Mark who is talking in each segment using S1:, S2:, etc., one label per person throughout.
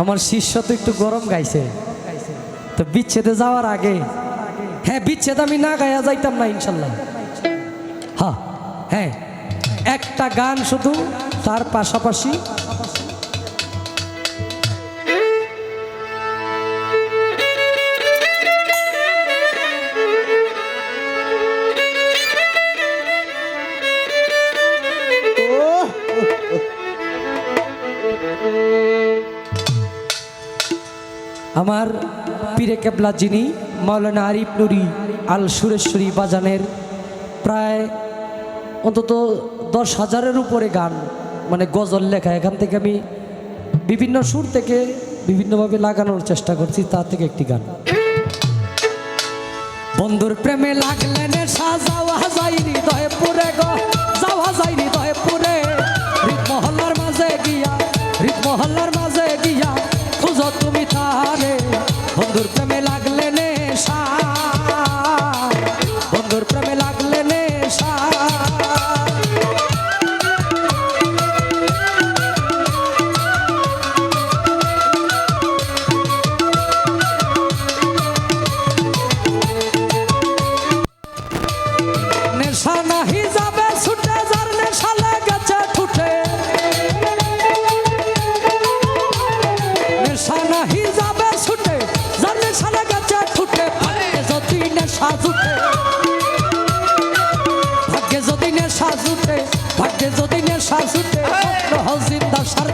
S1: আমার শিষ্য তো একটু গরম গাইছে। তো বিচ্ছেদে যাওয়ার আগে হ্যাঁ বিচ্ছেদ আমি না গায়া যাইতাম না, ইনশাল্লাহ। হ্যাঁ হ্যাঁ একটা গান শুধু, তার পাশাপাশি আমার পীরে কেবলা যিনি মাওলানা আরিফ নুরি আল সুরেশ্বরী বাজানের প্রায় অন্তত দশ হাজারের উপরে গান মানে গজল লেখা। এখান থেকে আমি বিভিন্ন সুর থেকে বিভিন্নভাবে লাগানোর চেষ্টা করছি, তার থেকে একটি গান। বন্ধুর প্রেমে লাগলে নেশা যাওয়া যায় হৃদয়ে পুরে বন্ধুর প্রেমে লাগলে নেশা। বন্ধুর প্রেমে লাগলে নেশা। নেশা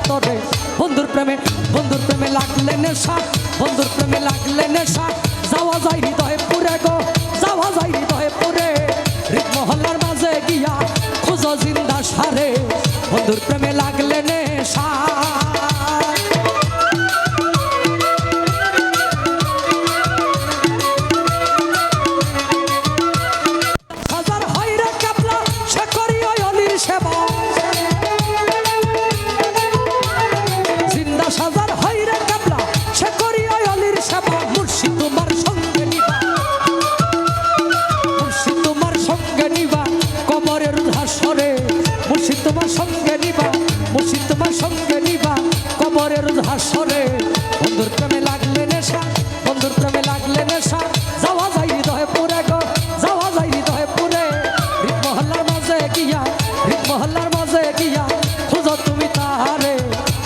S1: জিন্দা স্বার্থ রে বন্ধুর প্রেমে বন্ধুর প্রেমে লাগলে নেশা, বন্ধুর প্রেমে লাগলে নেশা। যাওয়া যায় হৃদয়ে পুরে গো, যাওয়া যায় হৃদয়ে পুরে। রিক মহল্লার মাঝে গিয়া খুঁজো জিন্দা সারে। বন্ধুর প্রেমে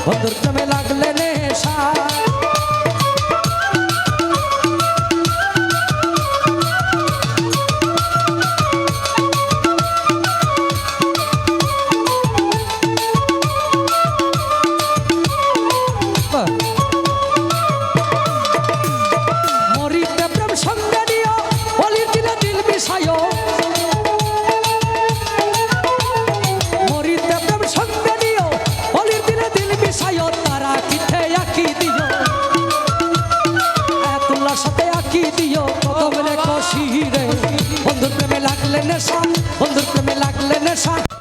S1: বন্ধুর আয়াতুল্লাহর সাথে আঁকি দিও কদম রে কষি রে। বন্ধুর প্রেমে লাগলে নেশা, বন্ধুর প্রেমে লাগলে নেশা।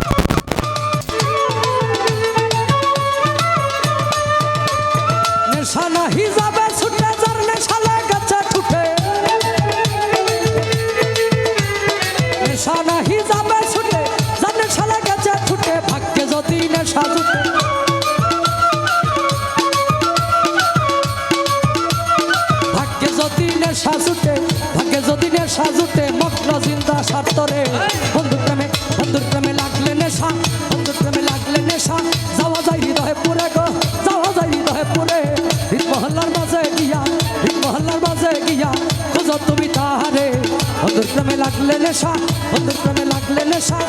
S1: যদি নেশা ভাগ্যে যদি নেশা জুটে মগ্ন জিন্দা স্বার্থরে। বন্ধু প্রেমে, বন্ধুর প্রেমে লাগলে নেশা, বন্ধুর প্রেমে লাগলে নেশা। যাওয়া যায় হৃদয়ে পুরে গো, যাওয়া যায় হৃদয়ে পুরে। হৃদ মহল্লার মাঝে গিয়া, হৃদ মহল্লার মাঝে গিয়া, খুঁজো তুমি তাহারে। বন্ধুর প্রেমে লাগলে নেশা, বন্ধুর প্রেমে লাগলে নেশা।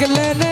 S1: জিন্দা